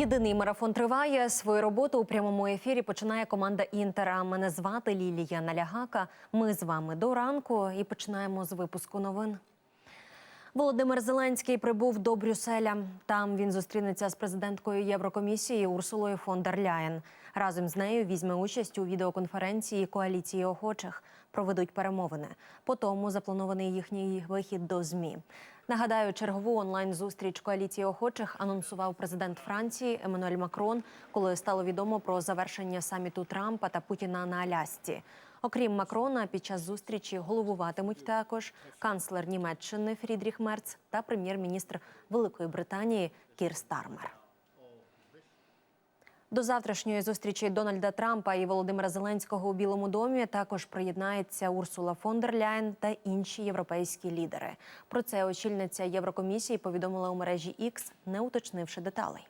Єдиний марафон триває. Свою роботу у прямому ефірі починає команда Інтера. Мене звати Лілія Налягака. Ми з вами до ранку і починаємо з випуску новин. Володимир Зеленський прибув до Брюсселя. Там він зустрінеться з президенткою Єврокомісії Урсулою фон дер Ляєн. Разом з нею візьме участь у відеоконференції коаліції охочих. Проведуть перемовини. По тому запланований їхній вихід до змі. Нагадаю, чергову онлайн-зустріч коаліції охочих анонсував президент Франції Еммануель Макрон, коли стало відомо про завершення саміту Трампа та Путіна на Алясці. Окрім Макрона, під час зустрічі головуватимуть також канцлер Німеччини Фрідріх Мерц та прем'єр-міністр Великої Британії Кір Стармер. До завтрашньої зустрічі Дональда Трампа і Володимира Зеленського у Білому домі також приєднається Урсула фон дер Ляйн та інші європейські лідери. Про це очільниця Єврокомісії повідомила у мережі X, не уточнивши деталей.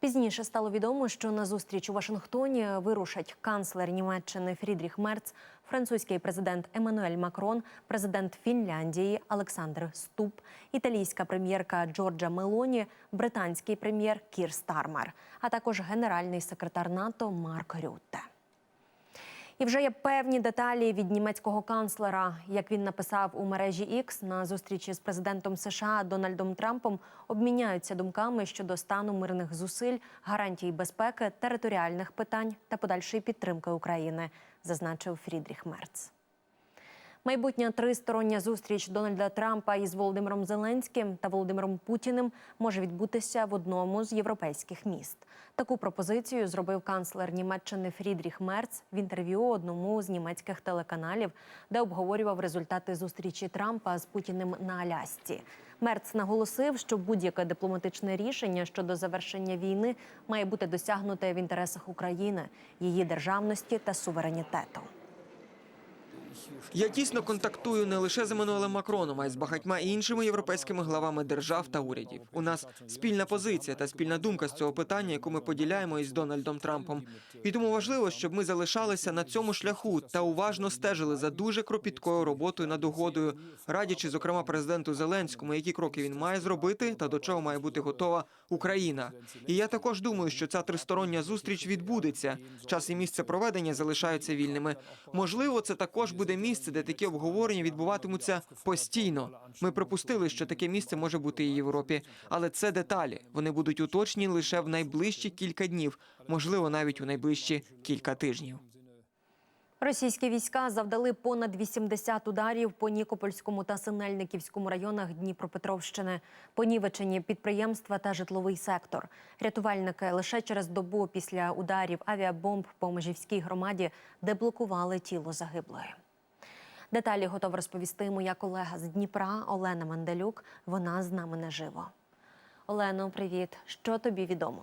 Пізніше стало відомо, що на зустріч у Вашингтоні вирушать канцлер Німеччини Фрідріх Мерц, французький президент Еммануель Макрон, президент Фінляндії Олександр Ступ, італійська прем'єрка Джорджа Мелоні, британський прем'єр Кір Стармер, а також генеральний секретар НАТО Марк Рютте. І вже є певні деталі від німецького канцлера. Як він написав у мережі X, на зустрічі з президентом США Дональдом Трампом обміняються думками щодо стану мирних зусиль, гарантій безпеки, територіальних питань та подальшої підтримки України, зазначив Фрідріх Мерц. Майбутня тристороння зустріч Дональда Трампа із Володимиром Зеленським та Володимиром Путіним може відбутися в одному з європейських міст. Таку пропозицію зробив канцлер Німеччини Фрідріх Мерц в інтерв'ю одному з німецьких телеканалів, де обговорював результати зустрічі Трампа з Путіним на Алясці. Мерц наголосив, що будь-яке дипломатичне рішення щодо завершення війни має бути досягнуте в інтересах України, її державності та суверенітету. Я тісно контактую не лише з Еммануелем Макроном, а й з багатьма іншими європейськими главами держав та урядів. У нас спільна позиція та спільна думка з цього питання, яку ми поділяємо із Дональдом Трампом. І тому важливо, щоб ми залишалися на цьому шляху та уважно стежили за дуже кропіткою роботою над угодою, радячи, зокрема, президенту Зеленському, які кроки він має зробити та до чого має бути готова Україна. І я також думаю, що ця тристороння зустріч відбудеться. Час і місце проведення залишаються вільними. Можливо, це також буде місце, де такі обговорення відбуватимуться постійно. Ми припустили, що таке місце може бути і в Європі, але це деталі. Вони будуть уточні лише в найближчі кілька днів, можливо, навіть у найближчі кілька тижнів. Російські війська завдали понад 80 ударів по Нікопольському та Синельниківському районах Дніпропетровщини, понівечені підприємства та житловий сектор. Рятувальники лише через добу після ударів авіабомб по Межівській громаді деблокували тіло загиблої. Деталі готова розповісти моя колега з Дніпра Олена Манделюк. Вона з нами наживо. Олено, привіт! Що тобі відомо?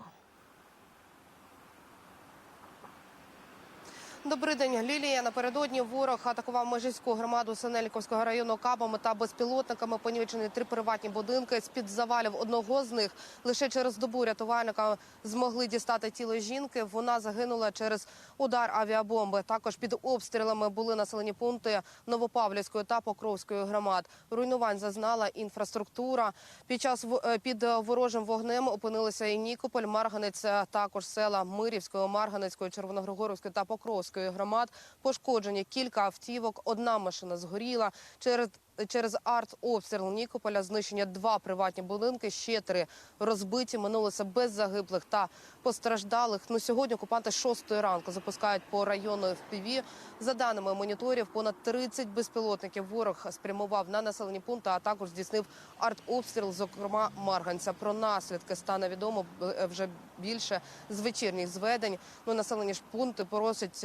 Добрий день, Лілія. Напередодні ворог атакував межівську громаду Синельниковського району кабами та безпілотниками. Понівечені три приватні будинки. З під завалів одного з них лише через добу рятувальника змогли дістати тіло жінки. Вона загинула через удар авіабомби. Також під обстрілами були населені пункти Новопавлівської та Покровської громад. Руйнувань зазнала інфраструктура. Під час е, під е, ворожим вогнем опинилися і Нікополь, Марганець, також села Мирівської, Марганецької, Червоногригорівської та Покровської громад. Пошкоджені кілька автівок. Одна машина згоріла через. Через артобстріл Нікополя знищення два приватні будинки, ще три розбиті. Минулося без загиблих та постраждалих. Ну сьогодні окупанти 6 ранку запускають по району ФПВ. За даними моніторів, понад 30 безпілотників ворог спрямував на населені пункти, а також здійснив артобстріл, зокрема Марганця. Про наслідки стане відомо е, вже більше з вечірніх зведень. Ну населені ж пункти просять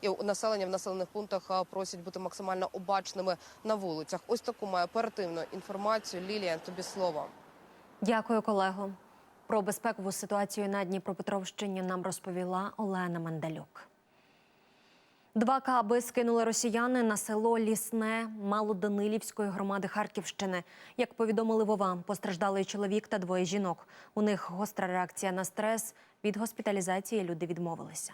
і населення в населених пунктах просять бути максимально обачними на вулицях. Ось таку маю оперативну інформацію. Лілія, тобі слово. Дякую, колего. Про безпекову ситуацію на Дніпропетровщині нам розповіла Олена Мандалюк. Два каби скинули росіяни на село Лісне Малоданилівської громади Харківщини. Як повідомили Вова, постраждалий чоловік та двоє жінок. У них гостра реакція на стрес. Від госпіталізації люди відмовилися.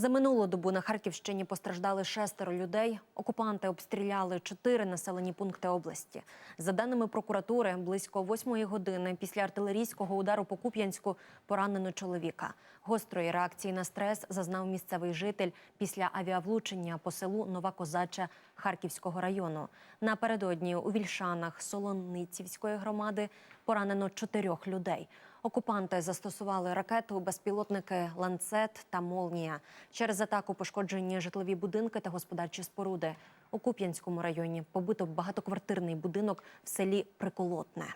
За минулу добу на Харківщині постраждали шестеро людей. Окупанти обстріляли чотири населені пункти області. За даними прокуратури, близько восьмої години після артилерійського удару по Куп'янську поранено чоловіка. Гострої реакції на стрес зазнав місцевий житель після авіавлучення по селу Нова Козача Харківського району. Напередодні у Вільшанах Солоницівської громади поранено чотирьох людей. Окупанти застосували ракету, безпілотники ланцет та молнія. Через атаку пошкоджені житлові будинки та господарчі споруди. У Куп'янському районі побито багатоквартирний будинок в селі Приколотне.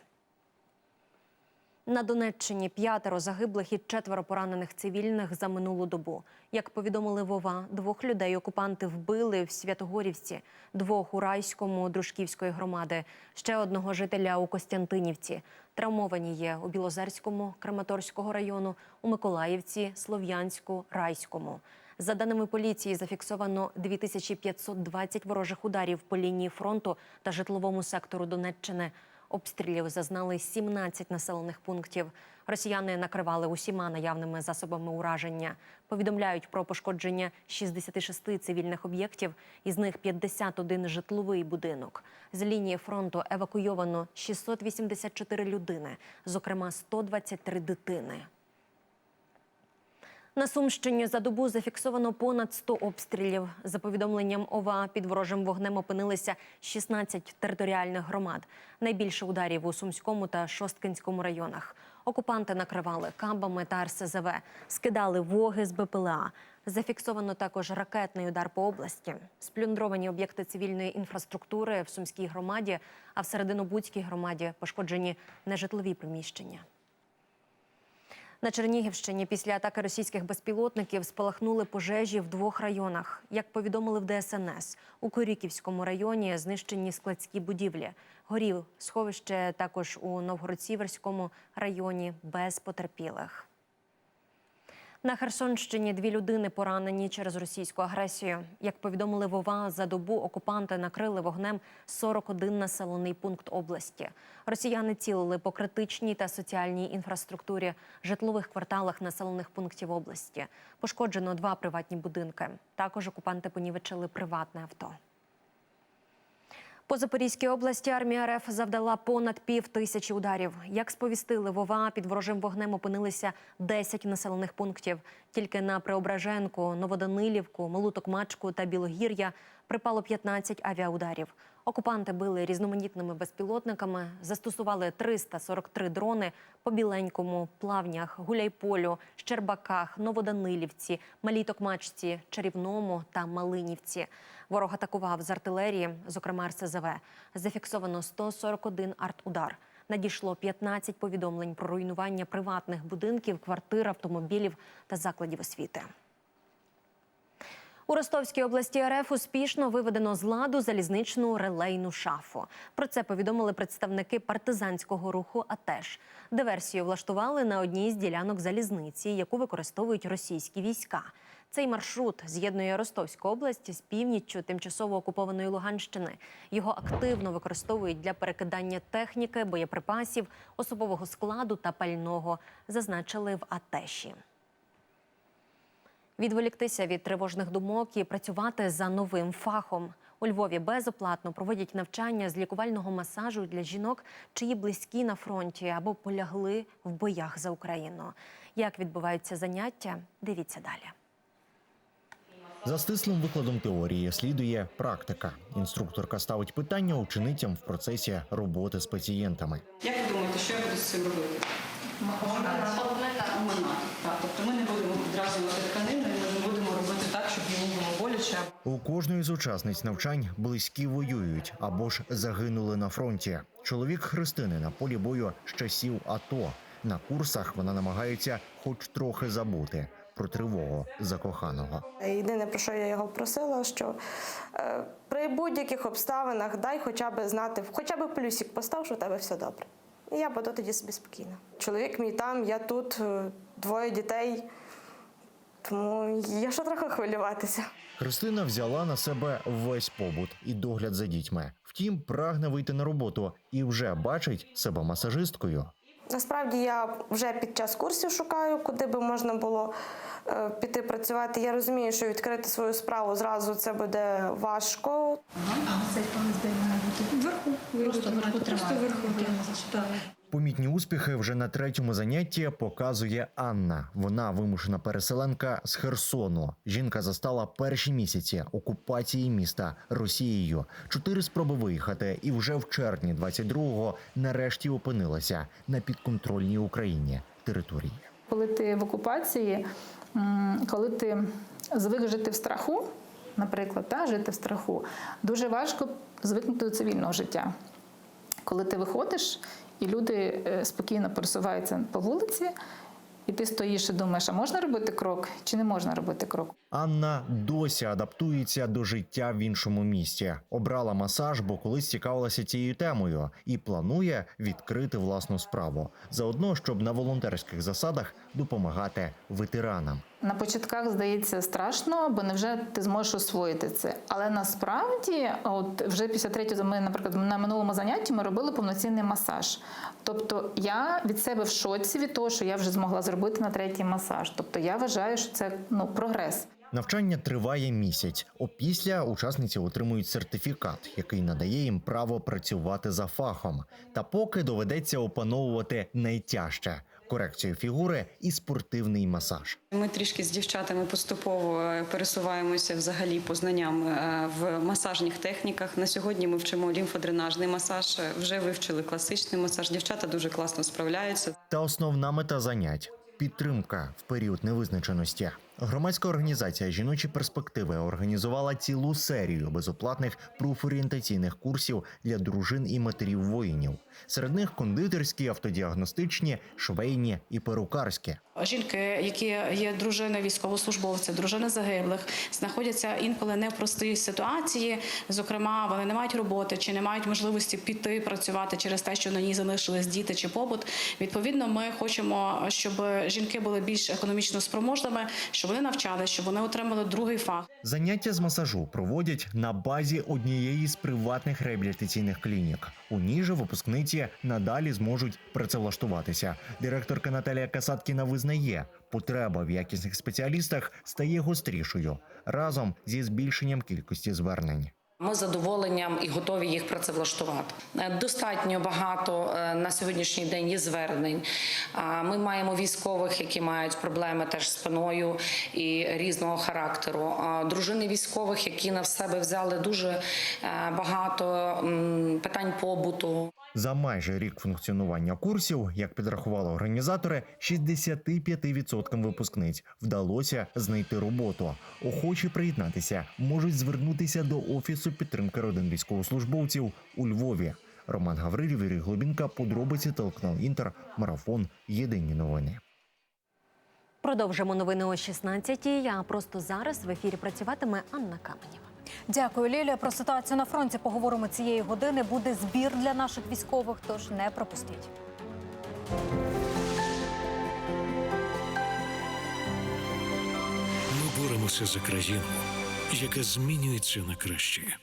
На Донеччині п'ятеро загиблих і четверо поранених цивільних за минулу добу. Як повідомили Вова, двох людей окупанти вбили в Святогорівці, двох у Райському Дружківської громади, ще одного жителя у Костянтинівці. Травмовані є у Білозерському, Краматорського району, у Миколаївці, Слов'янську, Райському. За даними поліції, зафіксовано 2520 ворожих ударів по лінії фронту та житловому сектору Донеччини. Обстрілів зазнали 17 населених пунктів. Росіяни накривали усіма наявними засобами ураження. Повідомляють про пошкодження 66 цивільних об'єктів, із них 51 житловий будинок. З лінії фронту евакуйовано 684 людини, зокрема 123 дитини. На Сумщині за добу зафіксовано понад 100 обстрілів. За повідомленням ОВА, під ворожим вогнем опинилися 16 територіальних громад. Найбільше ударів у Сумському та Шосткинському районах. Окупанти накривали кабами та РСЗВ, скидали воги з БПЛА. Зафіксовано також ракетний удар по області. Сплюндровані об'єкти цивільної інфраструктури в Сумській громаді, а в Серединобудській громаді пошкоджені нежитлові приміщення. На Чернігівщині після атаки російських безпілотників спалахнули пожежі в двох районах. Як повідомили в ДСНС, у Коріківському районі знищені складські будівлі. Горів сховище також у Новгород-Сіверському районі без потерпілих. На Херсонщині дві людини поранені через російську агресію. Як повідомили Вова, за добу окупанти накрили вогнем 41 населений пункт області. Росіяни цілили по критичній та соціальній інфраструктурі, житлових кварталах населених пунктів області. Пошкоджено два приватні будинки. Також окупанти понівечили приватне авто. По Запорізькій області армія РФ завдала понад пів тисячі ударів. Як сповістили Вова, під ворожим вогнем опинилися 10 населених пунктів. Тільки на Преображенку, Новоданилівку, Малуток-Мачку та Білогір'я припало 15 авіаударів. Окупанти били різноманітними безпілотниками, застосували 343 дрони по Біленькому, Плавнях, Гуляйполю, Щербаках, Новоданилівці, Малій Токмачці, Чарівному та Малинівці. Ворог атакував з артилерії, зокрема РСЗВ. Зафіксовано 141 артудар. Надійшло 15 повідомлень про руйнування приватних будинків, квартир, автомобілів та закладів освіти. У Ростовській області РФ успішно виведено з ладу залізничну релейну шафу. Про це повідомили представники партизанського руху. АТЕШ. диверсію влаштували на одній з ділянок залізниці, яку використовують російські війська. Цей маршрут з'єднує Ростовську область з північчю тимчасово окупованої Луганщини. Його активно використовують для перекидання техніки, боєприпасів, особового складу та пального, зазначили в АТЕШі. Відволіктися від тривожних думок і працювати за новим фахом. У Львові безоплатно проводять навчання з лікувального масажу для жінок, чиї близькі на фронті або полягли в боях за Україну. Як відбуваються заняття? Дивіться далі. За стислим викладом теорії слідує практика. Інструкторка ставить питання ученицям в процесі роботи з пацієнтами. Як ви думаєте, що я буду з цим робити? Тобто ми не будемо відразу мати тканину, і ми не будемо робити так, щоб йому було боляче. У кожної з учасниць навчань близькі воюють або ж загинули на фронті. Чоловік Христини на полі бою з часів АТО. На курсах вона намагається хоч трохи забути про тривогу закоханого. Єдине, про що я його просила, що е, при будь-яких обставинах дай хоча б знати, хоча б плюсик постав, що в тебе все добре. І я буду тоді собі спокійна. Чоловік мій там, я тут, е, двоє дітей, тому є що трохи хвилюватися. Христина взяла на себе весь побут і догляд за дітьми. Втім, прагне вийти на роботу і вже бачить себе масажисткою. Насправді я вже під час курсів шукаю, куди би можна було е, піти працювати. Я розумію, що відкрити свою справу зразу це буде важко. Просто вверху тримаю. Помітні успіхи вже на третьому занятті показує Анна. Вона вимушена переселенка з Херсону. Жінка застала перші місяці окупації міста Росією. Чотири спроби виїхати, і вже в червні 22-го нарешті опинилася на підконтрольній Україні території. Коли ти в окупації, коли ти звик жити в страху, наприклад, та, жити в страху, дуже важко звикнути до цивільного життя. Коли ти виходиш, і люди е, спокійно пересуваються по вулиці, і ти стоїш і думаєш, а можна робити крок чи не можна робити крок? Анна досі адаптується до життя в іншому місті. Обрала масаж, бо колись цікавилася цією темою, і планує відкрити власну справу. Заодно, щоб на волонтерських засадах допомагати ветеранам. На початках здається страшно, бо невже ти зможеш освоїти це. Але насправді, от вже після третього, ми, наприклад, на минулому занятті ми робили повноцінний масаж. Тобто я від себе в шоці від того, що я вже змогла зробити на третій масаж. Тобто я вважаю, що це ну прогрес. Навчання триває місяць. Опісля учасниці отримують сертифікат, який надає їм право працювати за фахом. Та поки доведеться опановувати найтяжче корекцію фігури і спортивний масаж. Ми трішки з дівчатами поступово е, пересуваємося взагалі по знанням е, в масажних техніках. На сьогодні ми вчимо лімфодренажний масаж, вже вивчили класичний масаж. Дівчата дуже класно справляються. Та основна мета занять підтримка в період невизначеності. Громадська організація Жіночі перспективи організувала цілу серію безоплатних профорієнтаційних курсів для дружин і матерів воїнів. Серед них кондитерські, автодіагностичні, швейні і перукарські. Жінки, які є дружини військовослужбовців, дружини загиблих, знаходяться інколи не в простій ситуації. Зокрема, вони не мають роботи чи не мають можливості піти працювати через те, що на ній залишились діти чи побут. Відповідно, ми хочемо, щоб жінки були більш економічно спроможними, щоб вони навчалися, щоб вони отримали другий фах. Заняття з масажу проводять на базі однієї з приватних реабілітаційних клінік. У ній же випускниці надалі зможуть працевлаштуватися. Директорка Наталія Касаткіна визнає, потреба в якісних спеціалістах стає гострішою разом зі збільшенням кількості звернень. Ми з задоволенням і готові їх працевлаштувати. Е, Достатньо багато е, на сьогоднішній день є звернень. Ми маємо військових, які мають проблеми теж з спиною і різного характеру. Дружини військових, які на себе взяли дуже е, багато питань побуту. За майже рік функціонування курсів, як підрахували організатори, 65% випускниць вдалося знайти роботу. Охочі приєднатися можуть звернутися до офісу підтримки родин військовослужбовців у Львові. Роман Гаврилів, Юрій Глобінка, подробиці телеканал Інтер, марафон. Єдині новини. Продовжимо новини о 16-й, А просто зараз в ефірі працюватиме Анна Каменєва. Дякую, Лілія. Про ситуацію на фронті поговоримо цієї години. Буде збір для наших військових, тож не пропустіть. Ми боремося за країну, яка змінюється на краще.